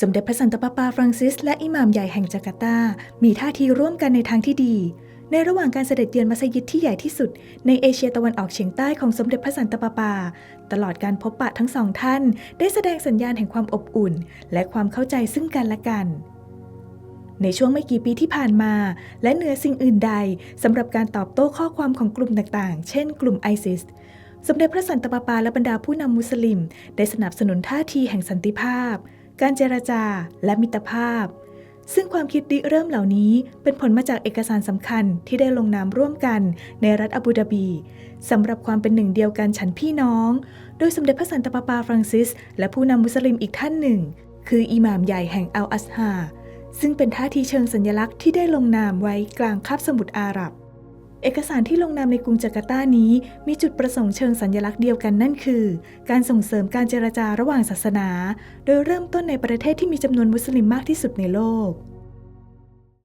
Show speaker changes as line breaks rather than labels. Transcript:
สมเด็จพระสันตะปาปาฟรังซิส และอิหม่ามใหญ่แห่งจาการ์ตา มีท่าทีร่วมกันในทางที่ดี ในระหว่างการเสด็จเยือนมัสยิดที่ใหญ่ที่สุด ในเอเชียตะวันออกเฉียงใต้ของสมเด็จพระสันตะปาปา ตลอดการพบปะทั้งสองท่าน ได้แสดงสัญญาณแห่งความอบอุ่น และความเข้าใจซึ่งกันและกัน ในช่วงไม่กี่ปีที่ผ่านมา และเหนือสิ่งอื่นใดสำหรับการตอบโต้ข้อความของกลุ่มต่างๆ เช่น กลุ่มไอซิสสมเด็จพระสันตะปาปาและบรรดาผู้นำมุสลิม ได้สนับสนุนท่าทีแห่งสันติภาพ การเจรจา และมิตรภาพ ซึ่งความคิดริเริ่มเหล่านี้เป็นผลมาจากเอกสารสำคัญที่ได้ลงนามร่วมกันในรัฐอาบูดาบีสำหรับความเป็นหนึ่งเดียวกันฉันพี่น้อง โดยสมเด็จพระสันตะปาปาฟรังซิส และผู้นำมุสลิมอีกท่านหนึ่ง คืออิหม่ามใหญ่แห่งอัลอัสฮาซึ่งเป็นท่าทีเชิงสัญลักษณ์ที่ได้ลงนามไว้กลางคาบสมุทรอาหรับ เอกสารที่ลงนามในกรุงจาการ์ตานี้มีจุดประสงค์เชิงสัญลักษณ์เดียวกันนั่นคือ การส่งเสริมการเจรจาระหว่างศาสนา โดยเริ่มต้นในประเทศที่มีจำนวนมุสลิมมากที่สุดในโลก